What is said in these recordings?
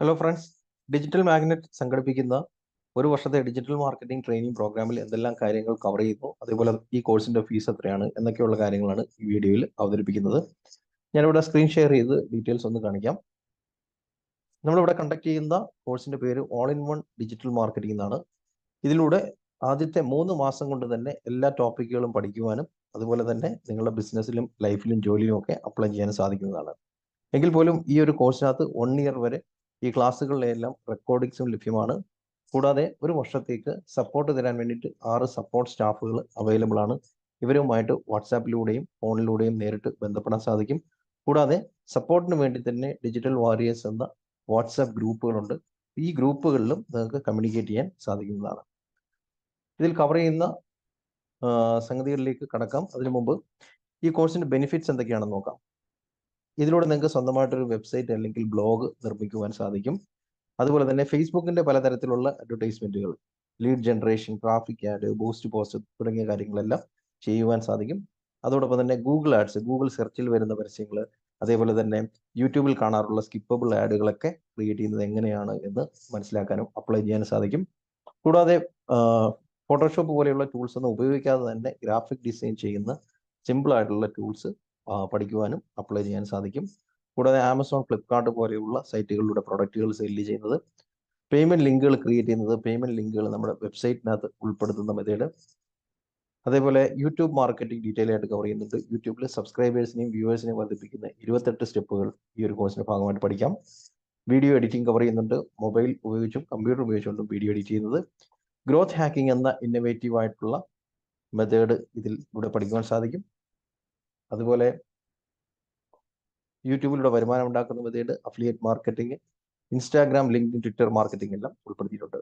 Hello friends digital magnet സംഘടിപ്പിക്കുന്ന ഒരു വർഷത്തെ ഡിജിറ്റൽ മാർക്കറ്റിംഗ് ട്രെയിനിങ് പ്രോഗ്രാമിൽ എന്തെല്ലാം കാര്യങ്ങൾ കവർ ചെയ്യുന്നു അതേപോലെ ഈ കോഴ്സിന്റെ ഫീസ് എത്രയാണ് എന്നൊക്കെയുള്ള കാര്യങ്ങളാണ് ഈ വീഡിയോയിൽ അവതരിപ്പിക്കുന്നത്. ഞാനിവിടെ സ്ക്രീൻ ഷെയർ ചെയ്ത് ഡീറ്റെയിൽസ് ഒന്ന് കാണിക്കാം. നമ്മളിവിടെ കണ്ടക്ട് ചെയ്യുന്ന കോഴ്സിന്റെ പേര് all in one digital marketing എന്നാണ്. ഇതിലൂടെ ആദ്യത്തെ മൂന്ന് മാസം കൊണ്ട് തന്നെ എല്ലാ ടോപ്പിക്കുകളും പഠിക്കുവാനും അതുപോലെ തന്നെ നിങ്ങളുടെ ബിസിനസ്സിലും ലൈഫിലും ജോലിയിലും ഒക്കെ അപ്ലൈ ചെയ്യാനും സാധിക്കുന്നതാണ്. എങ്കിൽ പോലും ഈ ഒരു കോഴ്സിനകത്ത് വൺ ഇയർ വരെ ഈ ക്ലാസ്സുകളിലെല്ലാം റെക്കോർഡിങ്സും ലഭ്യമാണ്. കൂടാതെ ഒരു വർഷത്തേക്ക് സപ്പോർട്ട് തരാൻ വേണ്ടിയിട്ട് ആറ് സപ്പോർട്ട് സ്റ്റാഫുകൾ അവൈലബിൾ ആണ്. ഇവരുമായിട്ട് വാട്സാപ്പിലൂടെയും ഫോണിലൂടെയും നേരിട്ട് ബന്ധപ്പെടാൻ സാധിക്കും. കൂടാതെ സപ്പോർട്ടിന് വേണ്ടി തന്നെ ഡിജിറ്റൽ വാരിയേഴ്സ് എന്ന വാട്സാപ്പ് ഗ്രൂപ്പുകളുണ്ട്. ഈ ഗ്രൂപ്പുകളിലും നിങ്ങൾക്ക് കമ്മ്യൂണിക്കേറ്റ് ചെയ്യാൻ സാധിക്കുന്നതാണ്. ഇതിൽ കവർ ചെയ്യുന്ന സംഗതികളിലേക്ക് കടക്കാം. അതിനു മുമ്പ് ഈ കോഴ്സിന്റെ ബെനിഫിറ്റ്സ് എന്തൊക്കെയാണെന്ന് നോക്കാം. ഇതിലൂടെ നിങ്ങൾക്ക് സ്വന്തമായിട്ടൊരു വെബ്സൈറ്റ് അല്ലെങ്കിൽ ബ്ലോഗ് നിർമ്മിക്കുവാൻ സാധിക്കും. അതുപോലെ തന്നെ ഫേസ്ബുക്കിന്റെ പലതരത്തിലുള്ള അഡ്വർടൈസ്മെന്റുകൾ lead generation traffic ad boost post തുടങ്ങിയ കാര്യങ്ങളെല്ലാം ചെയ്യുവാൻ സാധിക്കും. അതോടൊപ്പം തന്നെ ഗൂഗിൾ ആഡ്സ് ഗൂഗിൾ സെർച്ചിൽ വരുന്ന പരസ്യങ്ങൾ അതേപോലെ തന്നെ യൂട്യൂബിൽ കാണാറുള്ള സ്കിപ്പബിൾ ആഡുകളൊക്കെ ക്രിയേറ്റ് ചെയ്യുന്നത് എങ്ങനെയാണ് എന്ന് മനസ്സിലാക്കാനും അപ്ലൈ ചെയ്യാനും സാധിക്കും. കൂടാതെ ഫോട്ടോഷോപ്പ് പോലെയുള്ള ടൂൾസ് ഒന്നും ഉപയോഗിക്കാതെ തന്നെ ഗ്രാഫിക് ഡിസൈൻ ചെയ്യുന്ന സിമ്പിൾ ആയിട്ടുള്ള ടൂൾസ് പഠിക്കുവാനും അപ്ലൈ ചെയ്യാൻ സാധിക്കും. കൂടാതെ ആമസോൺ ഫ്ലിപ്കാർട്ട് പോലെയുള്ള സൈറ്റുകളിലൂടെ പ്രൊഡക്റ്റുകൾ സെല്ല് ചെയ്യുന്നത് പേയ്മെന്റ് ലിങ്കുകൾ ക്രിയേറ്റ് ചെയ്യുന്നത് പേയ്മെന്റ് ലിങ്കുകൾ നമ്മുടെ വെബ്സൈറ്റിനകത്ത് ഉൾപ്പെടുത്തുന്ന മെത്തേഡ് അതേപോലെ യൂട്യൂബ് മാർക്കറ്റിംഗ് ഡീറ്റെയിൽ ആയിട്ട് കവർ ചെയ്യുന്നുണ്ട്. യൂട്യൂബിൽ സബ്സ്ക്രൈബേഴ്സിനെയും വ്യൂവേഴ്സിനെയും വർദ്ധിപ്പിക്കുന്ന ഇരുപത്തെട്ട് സ്റ്റെപ്പുകൾ ഈ ഒരു കോഴ്സിന്റെ ഭാഗമായിട്ട് പഠിക്കാം. വീഡിയോ എഡിറ്റിംഗ് കവർ ചെയ്യുന്നുണ്ട്. മൊബൈൽ ഉപയോഗിച്ചും കമ്പ്യൂട്ടർ ഉപയോഗിച്ചുകൊണ്ടും വീഡിയോ എഡിറ്റ് ചെയ്യുന്നത്. ഗ്രോത്ത് ഹാക്കിംഗ് എന്ന ഇന്നോവേറ്റീവ് ആയിട്ടുള്ള മെത്തേഡ് ഇതിൽ ഇവിടെ പഠിക്കുവാൻ സാധിക്കും. അതുപോലെ യൂട്യൂബിലൂടെ വരുമാനം ഉണ്ടാക്കുന്ന method affiliate marketing Instagram link Twitter marketing എല്ലാം ഉൾപ്പെടുത്തിയിട്ടുണ്ട്.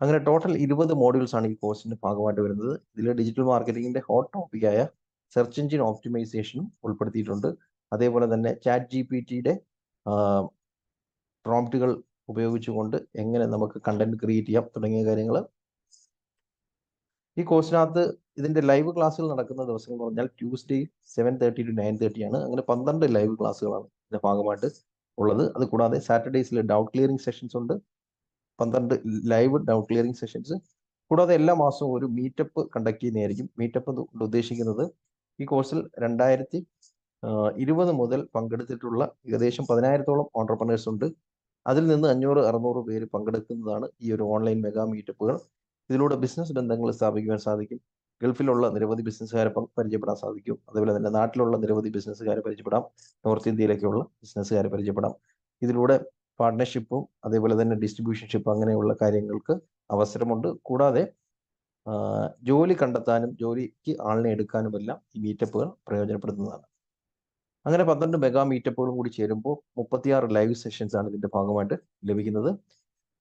അങ്ങനെ ടോട്ടൽ ഇരുപത് മോഡ്യൂൾസ് ആണ് ഈ കോഴ്സിന്റെ ഭാഗമായിട്ട് വരുന്നത്. ഇതിൽ ഡിജിറ്റൽ മാർക്കറ്റിംഗിന്റെ ഹോട്ട് ടോപ്പിക്കായ സെർച്ച് എഞ്ചിൻ ഓപ്റ്റിമൈസേഷനും ഉൾപ്പെടുത്തിയിട്ടുണ്ട്. അതേപോലെ തന്നെ ചാറ്റ് ജി പി ടിയുടെ പ്രോംപ്റ്റുകൾ ഉപയോഗിച്ചുകൊണ്ട് എങ്ങനെ നമുക്ക് കണ്ടന്റ് ക്രിയേറ്റ് ചെയ്യാം തുടങ്ങിയ കാര്യങ്ങൾ ഈ കോഴ്സിനകത്ത് ഇതിന്റെ ലൈവ് ക്ലാസ്സുകൾ നടക്കുന്ന ദിവസങ്ങൾ എന്ന് പറഞ്ഞാൽ Tuesday seven thirty to nine thirty ആണ്. അങ്ങനെ പന്ത്രണ്ട് ലൈവ് ക്ലാസ്സുകളാണ് ഇതിന്റെ ഭാഗമായിട്ട് ഉള്ളത്. അത് കൂടാതെ സാറ്റർഡേസിൽ ഡൗട്ട് ക്ലിയറിംഗ് സെഷൻസ് ഉണ്ട്. പന്ത്രണ്ട് ലൈവ് ഡൗട്ട് ക്ലിയറിംഗ് സെഷൻസ് കൂടാതെ എല്ലാ മാസവും ഒരു മീറ്റപ്പ് കണ്ടക്ട് ചെയ്യുന്നതായിരിക്കും. മീറ്റപ്പ് കൊണ്ട് ഉദ്ദേശിക്കുന്നത് ഈ കോഴ്സിൽ രണ്ടായിരത്തി ഇരുപത് മുതൽ പങ്കെടുത്തിട്ടുള്ള ഏകദേശം പതിനായിരത്തോളം ഓണ്ടർപ്രണേഴ്സ് ഉണ്ട്. അതിൽ നിന്ന് അഞ്ഞൂറ് അറുന്നൂറ് പേര് പങ്കെടുക്കുന്നതാണ് ഈ ഒരു ഓൺലൈൻ മെഗാ മീറ്റപ്പുകൾ ഇതിലൂടെ ബിസിനസ് ബന്ധങ്ങൾ സ്ഥാപിക്കുവാൻ സാധിക്കും. ഗൾഫിലുള്ള നിരവധി ബിസിനസ്സുകാരെ പരിചയപ്പെടാൻ സാധിക്കും. അതുപോലെ തന്നെ നാട്ടിലുള്ള നിരവധി ബിസിനസ്സുകാരെ പരിചയപ്പെടാം. നോർത്ത് ഇന്ത്യയിലേക്കുള്ള ബിസിനസ്സുകാരെ പരിചയപ്പെടാം. ഇതിലൂടെ പാർട്ട്ണർഷിപ്പും അതേപോലെ തന്നെ ഡിസ്ട്രിബ്യൂഷൻഷിപ്പ് അങ്ങനെയുള്ള കാര്യങ്ങൾക്ക് അവസരമുണ്ട്. കൂടാതെ ജോലി കണ്ടെത്താനും ജോലിക്ക് ആളിനെ എടുക്കാനുമെല്ലാം ഈ മീറ്റപ്പുകൾ പ്രയോജനപ്പെടുത്തുന്നതാണ്. അങ്ങനെ പന്ത്രണ്ട് മെഗാ മീറ്റപ്പുകളും കൂടി ചേരുമ്പോൾ മുപ്പത്തിയാറ് ലൈവ് സെഷൻസ് ആണ് ഇതിന്റെ ഭാഗമായിട്ട് ലഭിക്കുന്നത്.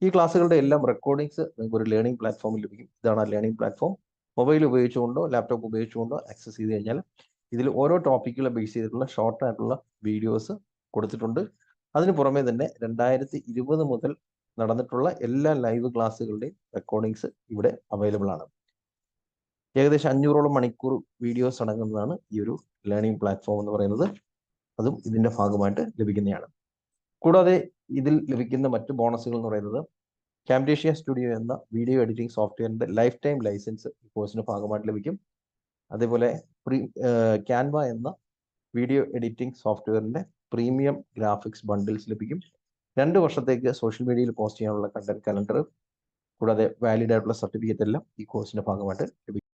ഈ ക്ലാസ്സുകളുടെ എല്ലാം റെക്കോർഡിങ്സ് നിങ്ങൾക്ക് ഒരു ലേണിംഗ് പ്ലാറ്റ്ഫോമിൽ ലഭിക്കും. ഇതാണ് ആ ലേണിംഗ് പ്ലാറ്റ്ഫോം മൊബൈൽ ഉപയോഗിച്ചുകൊണ്ടോ ലാപ്ടോപ്പ് ഉപയോഗിച്ചുകൊണ്ടോ ആക്സസ് ചെയ്ത് കഴിഞ്ഞാൽ ഇതിൽ ഓരോ ടോപ്പിക്കുകളെ ബേസ് ചെയ്തിട്ടുള്ള ഷോർട്ട് ആയിട്ടുള്ള വീഡിയോസ് കൊടുത്തിട്ടുണ്ട്. അതിന് പുറമേ തന്നെ രണ്ടായിരത്തി ഇരുപത് മുതൽ നടന്നിട്ടുള്ള എല്ലാ ലൈവ് ക്ലാസ്സുകളുടെയും റെക്കോർഡിങ്സ് ഇവിടെ അവൈലബിൾ ആണ്. ഏകദേശം അഞ്ഞൂറോളം മണിക്കൂർ വീഡിയോസ് അടങ്ങുന്നതാണ് ഈ ഒരു ലേണിംഗ് പ്ലാറ്റ്ഫോം എന്ന് പറയുന്നത്. അതും ഇതിന്റെ ഭാഗമായിട്ട് ലഭിക്കുന്നതാണ്. കൂടാതെ ഇതിൽ ലഭിക്കുന്ന മറ്റു ബോണസുകൾ എന്ന് പറയുന്നത് ക്യാംറ്റേഷ്യ സ്റ്റുഡിയോ എന്ന വീഡിയോ എഡിറ്റിംഗ് സോഫ്റ്റ്വെയറിന്റെ ലൈഫ് ടൈം ലൈസൻസ് കോഴ്സിന്റെ ഭാഗമായിട്ട് ലഭിക്കും. അതേപോലെ പ്രീ ക്യാൻവ എന്ന വീഡിയോ എഡിറ്റിംഗ് സോഫ്റ്റ്വെയറിന്റെ പ്രീമിയം ഗ്രാഫിക്സ് ബണ്ടിൽസ് ലഭിക്കും. രണ്ട് വർഷത്തേക്ക് സോഷ്യൽ മീഡിയയിൽ പോസ്റ്റ് ചെയ്യാനുള്ള കണ്ടന്റ് കലണ്ടർ കൂടാതെ വാലിഡ് ആയിട്ടുള്ള സർട്ടിഫിക്കറ്റ് എല്ലാം ഈ കോഴ്സിന്റെ ഭാഗമായിട്ട് ലഭിക്കും.